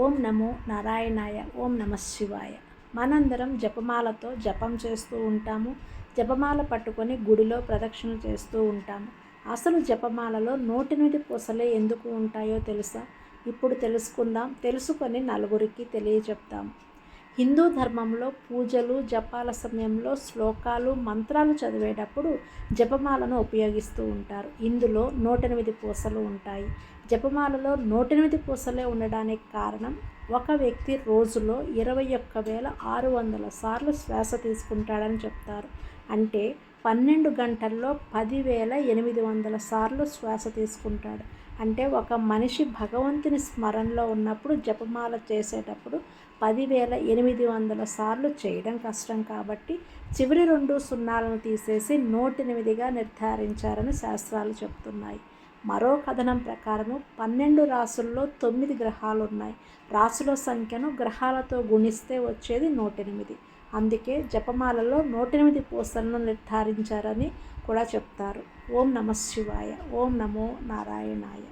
ఓం నమో నారాయణాయ ఓం నమ శివాయ. మనందరం జపమాలతో జపం చేస్తూ ఉంటాము. జపమాల పట్టుకొని గుడిలో ప్రదక్షిణ చేస్తూ ఉంటాము. అసలు జపమాలలో నూటెనిమిది పూసలే ఎందుకు ఉంటాయో తెలుసా? ఇప్పుడు తెలుసుకుందాం. తెలుసుకొని నలుగురికి తెలియజెప్తాం హిందూ ధర్మంలో పూజలు జపాల సమయంలో శ్లోకాలు మంత్రాలు చదివేటప్పుడు జపమాలను ఉపయోగిస్తూ ఉంటారు. ఇందులో నూటెనిమిది పూసలు ఉంటాయి. జపమాలలో నూటెనిమిది పూసలే ఉండడానికి కారణం ఒక వ్యక్తి రోజులో ఇరవై ఒక్క వేల ఆరు వందల సార్లు శ్వాస తీసుకుంటాడని చెప్తారు. అంటే పన్నెండు గంటల్లో పదివేల ఎనిమిది వందల సార్లు శ్వాస తీసుకుంటాడు. అంటే ఒక మనిషి భగవంతుని స్మరణలో ఉన్నప్పుడు జపమాల చేసేటప్పుడు పదివేల ఎనిమిది వందల సార్లు చేయడం కష్టం కాబట్టి చివరి రెండు సున్నాలను తీసేసి నూటెనిమిదిగా నిర్ధారించారని శాస్త్రాలు చెప్తున్నాయి. మరో కథనం ప్రకారము పన్నెండు రాసుల్లో తొమ్మిది గ్రహాలు ఉన్నాయి రాసుల సంఖ్యను గ్రహాలతో గుణిస్తే వచ్చేది నూటెనిమిది. అందుకే జపమాలలో నూటెనిమిది పూసలను నిర్ధారించారని కూడా చెప్తారు. ఓం నమ శివాయ. ఓం నమో నారాయణాయ.